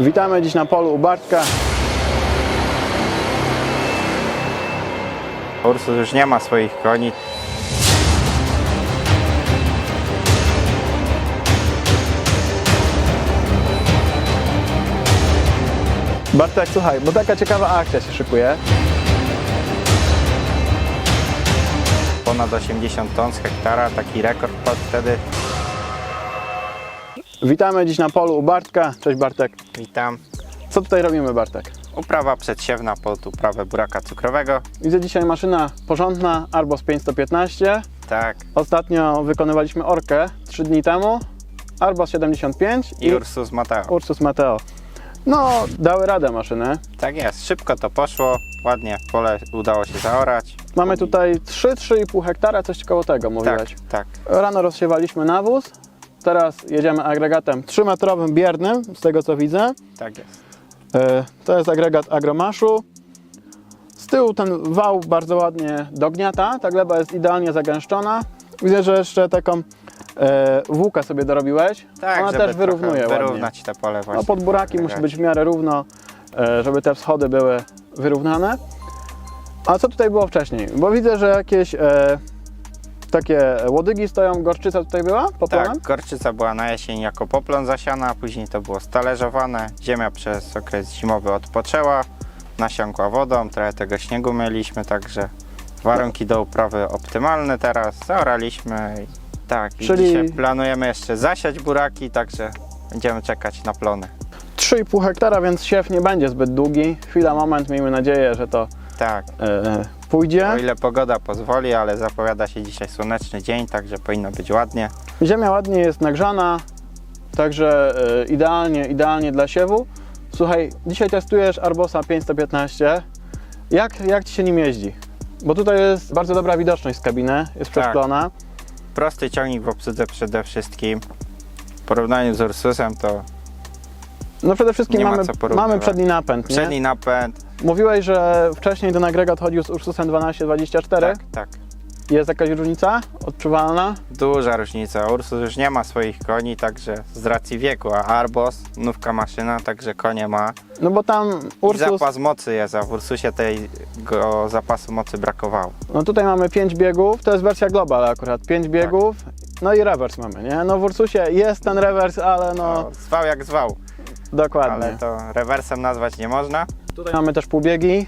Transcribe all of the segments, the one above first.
Witamy dziś na polu u Bartka. Ursus już nie ma swoich koni. Bartek, słuchaj, bo taka ciekawa akcja się szykuje. Ponad 80 ton z hektara, taki rekord padł wtedy. Witamy dziś na polu u Bartka. Cześć Bartek. Witam. Co tutaj robimy Bartek? Uprawa przedsiewna pod uprawę buraka cukrowego. Widzę dzisiaj maszyna porządna, Arbos 515. Tak. Ostatnio wykonywaliśmy orkę 3 dni temu. Arbos 75 I Ursus Mateo. Ursus Mateo. No, dały radę maszyny. Tak jest, szybko to poszło, ładnie pole udało się zaorać. Mamy tutaj 3-3,5 hektara, coś koło tego Tak, mówiłeś. tak. Rano rozsiewaliśmy nawóz. Teraz jedziemy agregatem 3-metrowym biernym, z tego co widzę. Tak jest. E, To jest agregat agromaszu. Z tyłu ten wał bardzo ładnie dogniata. Ta gleba jest idealnie zagęszczona. Widzę, że jeszcze taką e, włókę sobie dorobiłeś. Tak, Ona też wyrównuje trochę ładnie. wyrównać te pole właśnie. No, pod buraki musi być w miarę równo, e, żeby te wschody były wyrównane. A co tutaj było wcześniej? Bo widzę, że jakieś e, takie łodygi stoją, gorczyca tutaj była? Popłonem? Tak, gorczyca była na jesień jako poplon zasiana, później to było stależowane. Ziemia przez okres zimowy odpoczęła, nasiąkła wodą, trochę tego śniegu mieliśmy, także warunki do uprawy optymalne teraz. Zaoraliśmy i tak, i Czyli- dzisiaj planujemy jeszcze zasiać buraki, także będziemy czekać na plony. 3,5 hektara, więc siew nie będzie zbyt długi. Chwila, moment, miejmy nadzieję, że to Tak, e, pójdzie. o ile pogoda pozwoli, ale zapowiada się dzisiaj słoneczny dzień, także powinno być ładnie. Ziemia ładnie jest nagrzana, także e, idealnie, idealnie dla siewu. Słuchaj, dzisiaj testujesz Arbosa 515. Jak, jak Ci się nim jeździ? Bo tutaj jest bardzo dobra widoczność z kabiny, jest Tak. przeszklona. Prosty ciągnik w obsłudze przede wszystkim. W porównaniu z Ursusem to No przede wszystkim Nie ma mamy, mamy przedni napęd, nie? przedni napęd. Mówiłeś, że wcześniej ten agregat chodził z Ursusem 1224. Tak, tak. Jest jakaś różnica odczuwalna? Duża różnica. Ursus już nie ma swoich koni, także z racji wieku, a Arbos, nówka maszyna, także konie ma. No bo tam I Ursus, zapas mocy jest, a w Ursusie tego zapasu mocy brakowało. no tutaj mamy 5 biegów, to jest wersja Global akurat, 5 biegów, no i rewers mamy, nie? No w Ursusie jest ten rewers, ale no No, zwał jak zwał, dokładnie. ale to rewersem nazwać nie można. Tutaj mamy też półbiegi.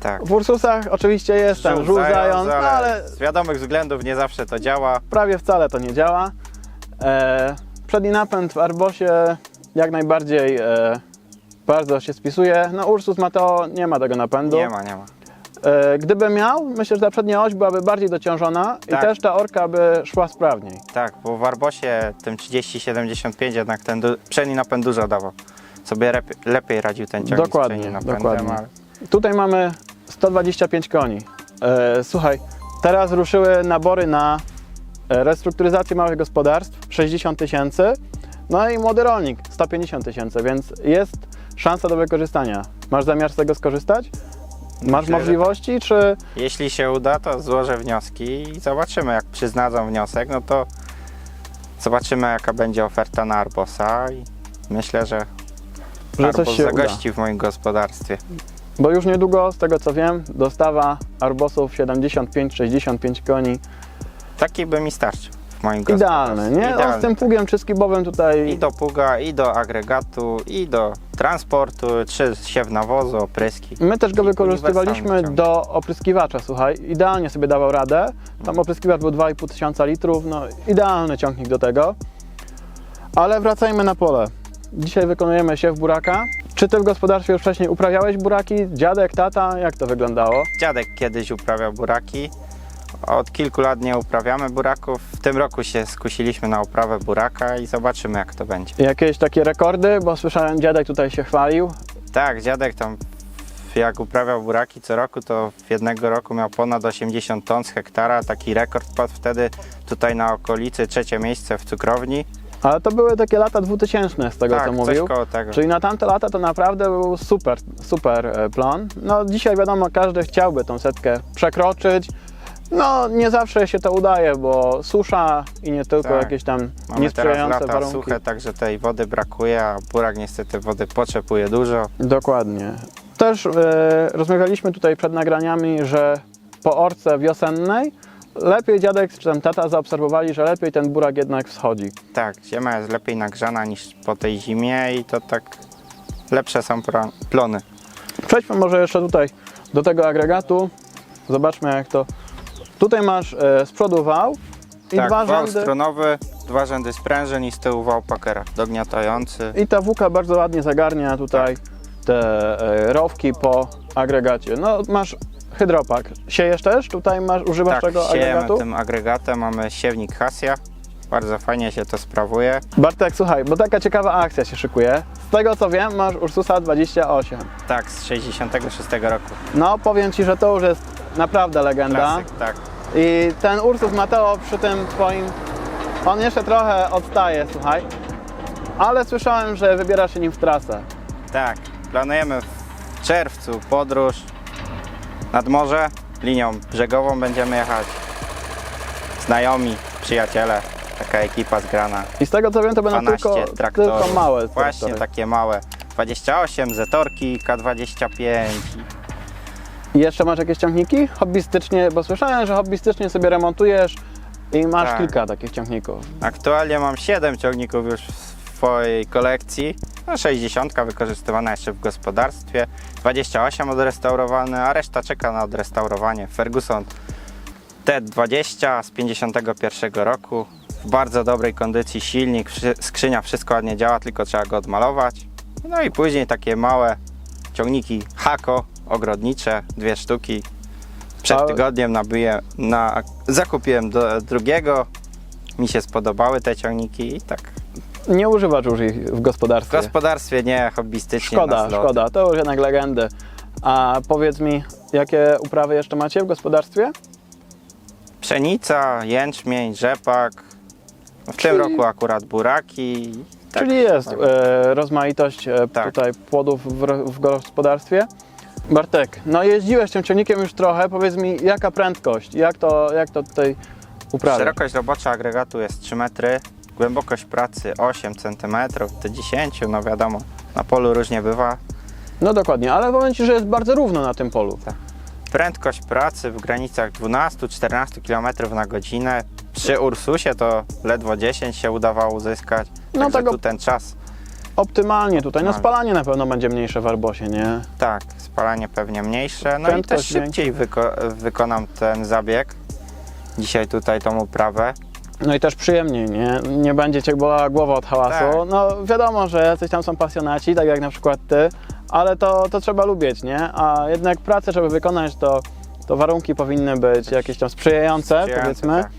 Tak. W Ursusach oczywiście jest ten żół zając, no ale z wiadomych względów nie zawsze to działa. prawie wcale to nie działa. E, przedni napęd w Arbosie jak najbardziej e, bardzo się spisuje. No Ursus Mateo nie ma tego napędu. Nie ma, nie ma. E, gdyby miał, myślę, że ta przednia oś byłaby bardziej dociążona i Tak. też ta orka by szła sprawniej. Tak, bo w Arbosie tym 30-75 jednak ten du- przedni napęd dużo dawał. Sobie lepiej, lepiej radził ten ciągnik Dokładnie, z napędem, dokładnie. ale Tutaj mamy 125 koni. E, słuchaj, teraz ruszyły nabory na e, restrukturyzację małych gospodarstw 60 tysięcy. No i młody rolnik 150 tysięcy, więc jest szansa do wykorzystania. Masz zamiar z tego skorzystać? Masz możliwości, czy Jeśli się uda, to złożę wnioski i zobaczymy. Jak przyznadzą wniosek, no to zobaczymy, jaka będzie oferta na Arbosa i myślę, że, że coś Arbos się uda? zagości w moim gospodarstwie. Bo już niedługo, z tego co wiem, dostawa arbosów 75-65 koni. Taki by mi starczył w moim Idealny, nie? On z tym pługiem czy skibowym tutaj I do pługa, i do agregatu, i do transportu, czy siew nawozu, opryski. My też go wykorzystywaliśmy do opryskiwacza, słuchaj, idealnie sobie dawał radę. Tam opryskiwacz był 2,5 tysiąca litrów, no idealny ciągnik do tego. Ale wracajmy na pole. Dzisiaj wykonujemy siew buraka. Czy ty w gospodarstwie już wcześniej uprawiałeś buraki? Dziadek, tata? Jak to wyglądało? Dziadek kiedyś uprawiał buraki. Od kilku lat nie uprawiamy buraków. W tym roku się skusiliśmy na uprawę buraka i zobaczymy jak to będzie. Jakieś takie rekordy? Bo słyszałem, dziadek tutaj się chwalił. Tak, dziadek tam jak uprawiał buraki co roku, to w jednego roku miał ponad 80 ton z hektara. Taki rekord padł wtedy tutaj na okolicy, trzecie miejsce w cukrowni. Ale to były takie lata 2000 z tego, tak, co mówił. Czyli na tamte lata to naprawdę był super, super e, plan. No dzisiaj wiadomo, każdy chciałby tą setkę przekroczyć. No, nie zawsze się to udaje, bo susza i nie tylko Tak. jakieś tam Mamy teraz niesprzyjające lata warunki. suche, także tej wody brakuje, a burak niestety wody potrzebuje dużo. Dokładnie. Też e, rozmawialiśmy tutaj przed nagraniami, że po orce wiosennej lepiej dziadek czy tam tata zaobserwowali, że lepiej ten burak jednak wschodzi. Tak, ziemia jest lepiej nagrzana niż po tej zimie i to tak lepsze są pro- plony. Przejdźmy może jeszcze tutaj do tego agregatu. Zobaczmy jak to. Tutaj masz e, z przodu wał i tak, dwa wał rzędy. stronowy, dwa rzędy sprężyn i z tyłu wał pakera dogniatający. I ta wuka bardzo ładnie zagarnia tutaj te e, rowki po agregacie. No masz hydropak. Siejesz też? Tutaj masz, używasz Tak, tego siejemy agregatu? tym agregatem, mamy siewnik Hasia. Bardzo fajnie się to sprawuje. Bartek, słuchaj, bo taka ciekawa akcja się szykuje. Z tego co wiem, masz Ursusa 28. Tak, z 66 roku. No, powiem Ci, że to już jest naprawdę legenda. Klasyk, tak. I ten Ursus Mateo przy tym twoim, on jeszcze trochę odstaje, słuchaj. Ale słyszałem, że wybierasz się nim w trasę. Tak, planujemy w czerwcu podróż nad morze. Linią brzegową będziemy jechać. Znajomi, przyjaciele, taka ekipa zgrana. I z tego co wiem, to będą 12 tylko, traktorów. tylko małe Właśnie traktory. takie małe. 28, Zetorki, K25. I jeszcze masz jakieś ciągniki? Hobbystycznie, bo słyszałem, że hobbystycznie sobie remontujesz i masz Tak. kilka takich ciągników. Aktualnie mam 7 ciągników już w swojej kolekcji. No 60 wykorzystywana jeszcze w gospodarstwie, 28 odrestaurowane, a reszta czeka na odrestaurowanie. Ferguson T20 z 51 roku. W bardzo dobrej kondycji silnik, skrzynia, wszystko ładnie działa, tylko trzeba go odmalować. No i później takie małe ciągniki Hako ogrodnicze, dwie sztuki. Przed tygodniem nabyję, na, zakupiłem do drugiego. Mi się spodobały te ciągniki i tak. Nie używasz już ich w W gospodarstwie. gospodarstwie nie, hobbystycznie. na Szkoda, zlot. szkoda, to już jednak legendy. A powiedz mi, jakie uprawy jeszcze macie w gospodarstwie? Pszenica, jęczmień, rzepak. W Czyli- tym roku akurat buraki. Tak, Czyli jest tak. e, rozmaitość e, Tak. tutaj płodów w, ro- w gospodarstwie. Bartek, no jeździłeś tym ciągnikiem już trochę, powiedz mi jaka prędkość, jak to, jak to tutaj uprawiasz? Szerokość robocza agregatu jest 3 metry, głębokość pracy 8 cm do 10, no wiadomo, na polu różnie bywa. No dokładnie, ale powiem Ci, że jest bardzo równo na tym polu. Prędkość pracy w granicach 12-14 km na godzinę. Przy Ursusie to ledwo 10 się udawało uzyskać. No Także tego- tu ten czas, Optymalnie tutaj, no Tak. spalanie na pewno będzie mniejsze w Arbosie, nie? tak, spalanie pewnie mniejsze. No i Prędkość też szybciej wyko- wykonam ten zabieg. Dzisiaj tutaj tą uprawę. No i też przyjemniej, nie? Nie będzie Cię bolała głowa od hałasu. Tak. No wiadomo, że jacyś tam są pasjonaci, tak jak na przykład Ty, ale to, to trzeba lubić, nie? A jednak pracę, żeby wykonać, to, to warunki powinny być jakieś tam sprzyjające, powiedzmy. tak.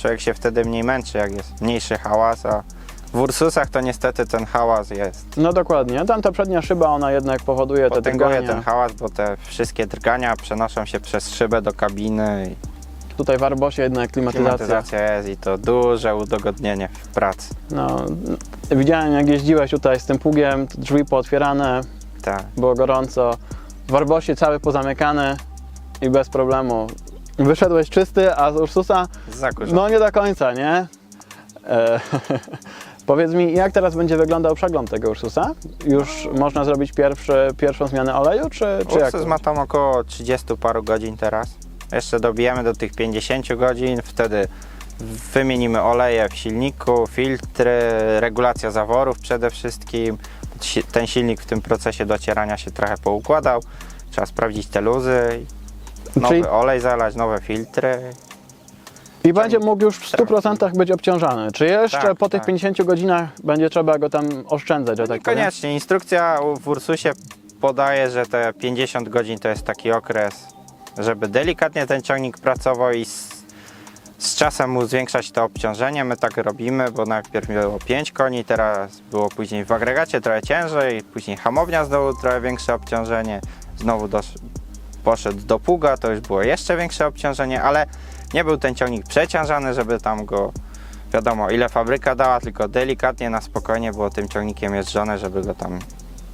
Człowiek się wtedy mniej męczy, jak jest mniejszy hałas, a w Ursusach to niestety ten hałas jest. No dokładnie. Tam ta przednia szyba, ona jednak powoduje te Potęguje drgania. ten hałas, bo te wszystkie drgania przenoszą się przez szybę do kabiny i Tutaj w Arbosie jednak klimatyzacja. klimatyzacja jest i to duże udogodnienie w pracy. No, widziałem jak jeździłeś tutaj z tym pługiem, drzwi pootwierane, Tak. było gorąco. W Arbosie cały pozamykany i bez problemu. Wyszedłeś czysty, a z Ursusa Zakurzony. no nie do końca, nie? E, powiedz mi, jak teraz będzie wyglądał przegląd tego Ursusa? Już można zrobić pierwszy, pierwszą zmianę oleju, czy, czy jak? Ursus ma tam około 30 paru godzin teraz. Jeszcze dobijemy do tych 50 godzin, wtedy wymienimy oleje w silniku, filtry, regulacja zaworów przede wszystkim. Ten silnik w tym procesie docierania się trochę poukładał. Trzeba sprawdzić te luzy, nowy Czyli- olej zalać, nowe filtry. I będzie mógł już w 100% być obciążany. Czy jeszcze Tak, po tych tak. 50 godzinach będzie trzeba go tam oszczędzać, że tak? Koniecznie. Instrukcja w Ursusie podaje, że te 50 godzin to jest taki okres, żeby delikatnie ten ciągnik pracował i z, z czasem mu zwiększać to obciążenie. My tak robimy, bo najpierw było 5 koni, teraz było później w agregacie trochę ciężej, później hamownia znowu trochę większe obciążenie, znowu dosz, poszedł do pługa, to już było jeszcze większe obciążenie, ale nie był ten ciągnik przeciążany, żeby tam go wiadomo ile fabryka dała, tylko delikatnie na spokojnie było tym ciągnikiem jeżdżone, żeby go tam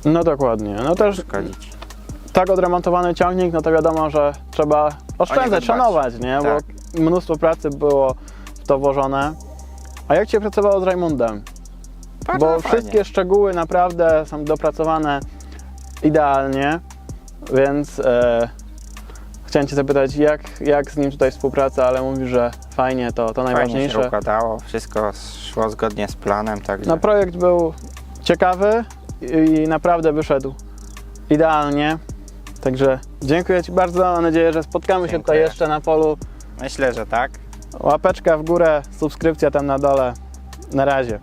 No dokładnie. No też szkodzić. Tak odremontowany ciągnik, no to wiadomo, że trzeba oszczędzać, szanować, nie? Tak. Bo mnóstwo pracy było w to włożone. A jak Cię pracowało z Raimundem? Bardzo Bo fajnie. wszystkie szczegóły naprawdę są dopracowane idealnie, więc e, chciałem Cię zapytać, jak, jak z nim tutaj współpraca, ale mówisz, że fajnie, to, to Fajnie się najważniejsze. układało, wszystko szło zgodnie z planem, także No projekt był ciekawy i naprawdę wyszedł idealnie. Także dziękuję Ci bardzo. Mam nadzieję, że spotkamy się tutaj Dziękuję. jeszcze na polu. myślę, że tak. Łapeczka w górę, subskrypcja tam na dole. Na razie.